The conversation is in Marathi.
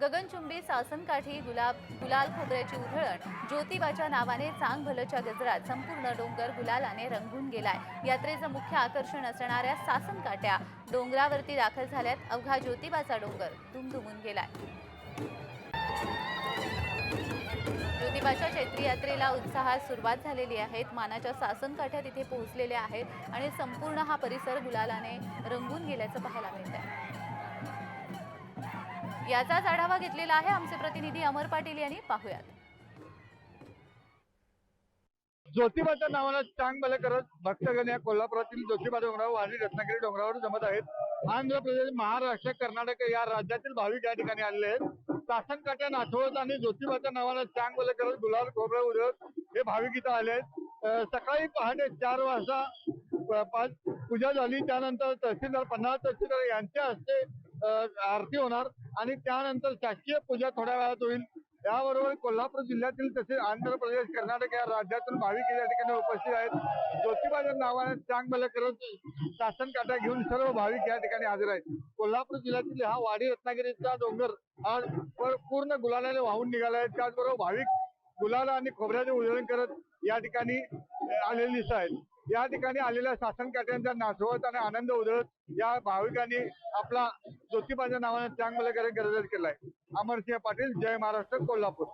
गगनचुंबी सासनकाठी गुलाब गुलाल खोबऱ्याची उधळण ज्योतिबाच्या नावाने चांग भलच्या गजरात संपूर्ण डोंगर गुलालाने रंगून गेलाय. यात्रेचं मुख्य आकर्षण असणाऱ्या सासनकाठ्या डोंगरावरती दाखल झाल्यात. अवघा ज्योतिबाचा डोंगर दुमदुमून गेलाय. ज्योतिबाच्या चैत्री यात्रेला उत्साहात सुरुवात झालेली आहे. मानाच्या सासनकाठ्या तिथे पोहोचलेल्या आहेत आणि संपूर्ण हा परिसर गुलालाने रंगून गेल्याचं पाहायला मिळत आहे याचाच आढावा घेतलेला आहे आमचे प्रतिनिधी अमर पाटील यांनी. पाहुयात. ज्योतिबाच्या चांग बल करत भक्तगण या कोल्हापुरातील ज्योतिबा डोंगरावर आणि रत्नागिरी डोंगरावर जमत आहेत. आंध्र प्रदेश महाराष्ट्र कर्नाटक या राज्यातील भाविक या ठिकाणी आलेले आहेत. सासनकाठ्या नाठवत आणि ज्योतिबाच्या नावाला चांग चांगलं करत गुलाल खोबरं उडत हे भाविक इथं आले आहेत. सकाळी पहाटे चार वाजता पाच पूजा झाली. त्यानंतर तहसीलदार पन्नास तहसीलदार यांच्या हस्ते आरती होणार आणि त्यानंतर शासकीय पूजा थोड्या वेळात होईल. याबरोबर कोल्हापूर जिल्ह्यातील तसेच आंध्र प्रदेश कर्नाटक या राज्यातील भाविक या ठिकाणी उपस्थित आहेत. ज्योतिबाच्या नावाने चांगलं करत शासन काटा घेऊन सर्व भाविक या ठिकाणी हजर आहेत. कोल्हापूर जिल्ह्यातील हा वाडी रत्नागिरीचा डोंगर आज पूर्ण गुलालाने वाहून निघाला आहे. त्याचबरोबर भाविक गुलाला आणि खोबऱ्याचे उधळण करत या ठिकाणी आलेले दिसत आहेत. या ठिकाणी आलेल्या शासन काट्यांचा नाचवत आणि आनंद उधळत या भाविकांनी आपला ज्योतिबाच्या नावाने चांगलं करत गरज केलाय. अमरसिंह पाटील जय महाराष्ट्र कोल्हापूर.